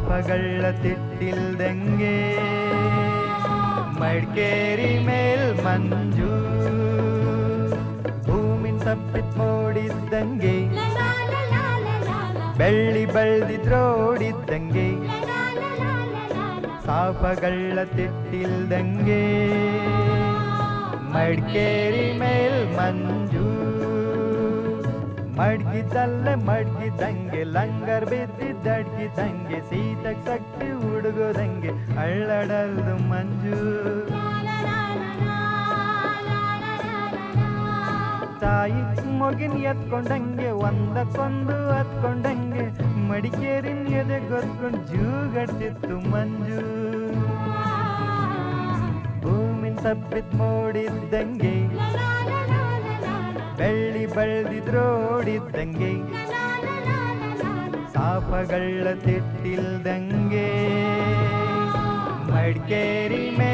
ಸಾಪಗಳ ತಿಟ್ಟಿಲ್ದಂಗೆ ಮಡಿಕೇರಿ ಮೇಲ್ ಮಂಜು ಭೂಮಿನ್ ತಪ್ಪಿತ್ ಮೋಡಿದ್ದಂಗೆ ಬೆಳ್ಳಿ ಬಳ್ದಿದ್ರೋಡಿದ್ದಂಗೆ ಸಾಪಗಳ ತಿಟ್ಟಿಲ್ದಂಗೆ ಮಡಿಕೇರಿ ಮೇಲ್ ಮಂಜು ಮಡ್ಗಿದ್ದಲ್ಲೇ ಮಡ್ಗಿದ್ದಂಗೆ, ಲಂಗರ್ ಬಿದ್ದಿದ್ದಡ್ಗಿದ್ದಂಗೆ ಸೀತಕ್ ಸಕ್ತಿ ಹುಡುಗೋದಂಗೆ, ಅಳ್ಳಡಲ್ದು ಮಂಜು. ತಾಯಿ ಮಗಿನ ಎತ್ಕೊಂಡಂಗೆ, ಒಂದಕ್ಕೊಂದು ಹತ್ಕೊಂಡಂಗೆ, ಮಡಿಕೇರಿನ ಎದೆ ಗೊತ್ಕೊಂಡು ಜೂಗಡ್ತಿತ್ತು ಮಂಜು. ಭೂಮಿನ ತಪ್ಪಿತ್ ಮೋಡಿದ್ದಂಗೆ ಬೆಳ್ಳಿ ಬಳ್ದಿದ್ರೋಡಿದ್ದಂಗೆ ಸಾಪಗಳ ತಿಟ್ಟಿಲ್ದಂಗೆ. ಮಡಿಕೇರಿ ಮೇಲ್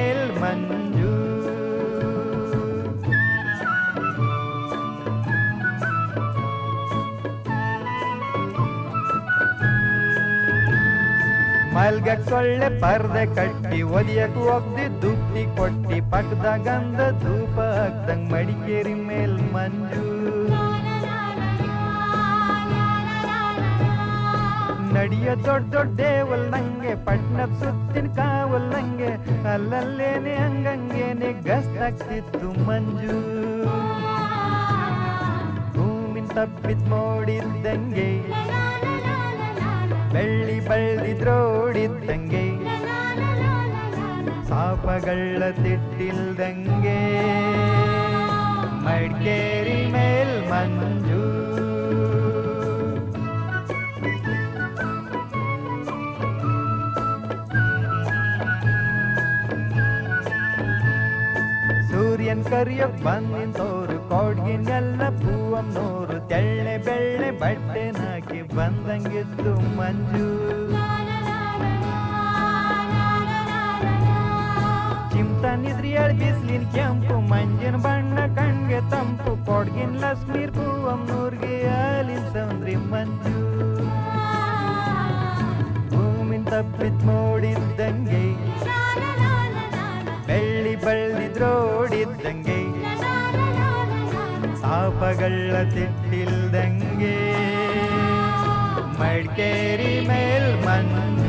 ಮಲ್ಗಕ್ ಸೊಳ್ಳೆ ಪರ್ದೆ ಕಟ್ಟಿ ಒದಿಯಕ್ ಒಗ್ದಿ ದುಪ್ಪಿ ಕೊಟ್ಟಿ ಪಕ್ಕದ ಗಂಧ ಧೂಪ ಹಾಕ್ದಂಗ್ ಮಡಿಕೇರಿ ಮೇಲ್ ಮಂಜು. ನಡಿಯ ದೊಡ್ಡ ದೊಡ್ಡ ದೇವಲ್ ನಂಗೆ ಸುತ್ತಿನ ಕಾವಲ್ ನಂಗೆ ಅಲ್ಲಲ್ಲೇನೆ ಹಂಗಂಗೇನೆ ಗಸ್ತಾಗ್ತಿತ್ತು ಮಂಜು. ಭೂಮಿನ ತಪ್ಪಿತ್ ಮೋಡಿದ್ದಂಗೆ ಬೆಳ್ಳಿ ಬಳ್ದಿದ್ರೋಡಿದ್ದಂಗೆ ಸಾಪಗಳ ತಿಟ್ಟಿಲ್ದಂಗೆ ಮಡಿಕೇರಿ ಮೇಲ್ ಮಂಜು ಸೂರ್ಯನ್ ಕರಿಯಕ್ ಬಂದಿಂತೋರು ಕೋಡ್ಗಿನೆಲ್ಲ ಪೂವಮ್ನೋರು ತೆಳ್ಳೆ ಬೆಳ್ಳೆ ಬಟ್ಟೆ ನಾಕಿ ಬಂದಂಗಿತ್ತು ಮಂಜು ಕೊಡ್ಗಿನ್ ಲಕ್ಷ್ಮೀರ್ ಪೂವಮ್ನೂರ್ಗೆ ಅಲಿನ್ ಸೌಂದ್ರಿ ಮಂಜು. ಭೂಮಿನ್ ತಪ್ಪಿತ್ ಮೋಡಿದ್ದಂಗೆ ಬೆಳ್ಳಿ ಬಳ್ದಿದ್ರೋಡಿದ್ದಂಗೆ ಸಾಪಗಳ ತಿಟ್ಟಿಲ್ದಂಗೆ, ಮಡಿಕೇರಿ ಮೇಲ್ ಮಂಜು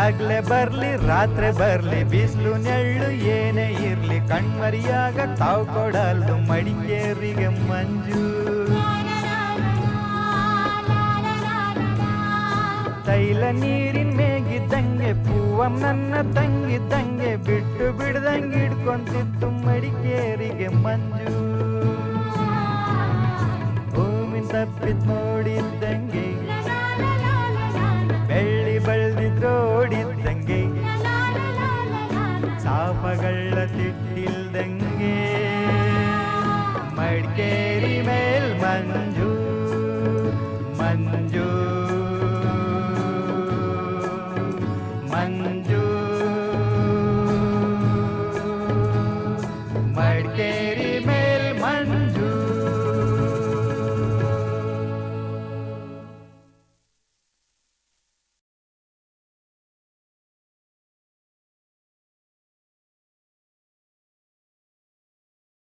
ಆಗ್ಲೇ ಬರ್ಲಿ, ರಾತ್ರಿ ಬರ್ಲಿ, ಬಿಸಿಲು, ನೆಳ್ಳು, ಏನೇ ಇರ್ಲಿ, ಕಣ್ಮರಿಯಾಗ ತಾವು ಕೊಡಲ್ದು ಮಡಿಕೇರಿಗೆ ಮಂಜು. ತೈಲ ನೀರಿನ ಮೇಗಿದ್ದಂಗೆ, ಪೂವ ನನ್ನ ತಂಗಿದ್ದಂಗೆ, ಬಿಟ್ಟು ಬಿಡ್ದಂಗೆ ಇಡ್ಕೊಂತಿತ್ತು ಮಡಿಕೇರಿಗೆ ಮಂಜು. ಭೂಮಿ ತಪ್ಪಿತ್ ನೋಡಿ കൽപ്പകള്ളത്തിട്ടിൽ തെങ്ങേ. മടിക്കേരി മേൽ മഞ്ഞ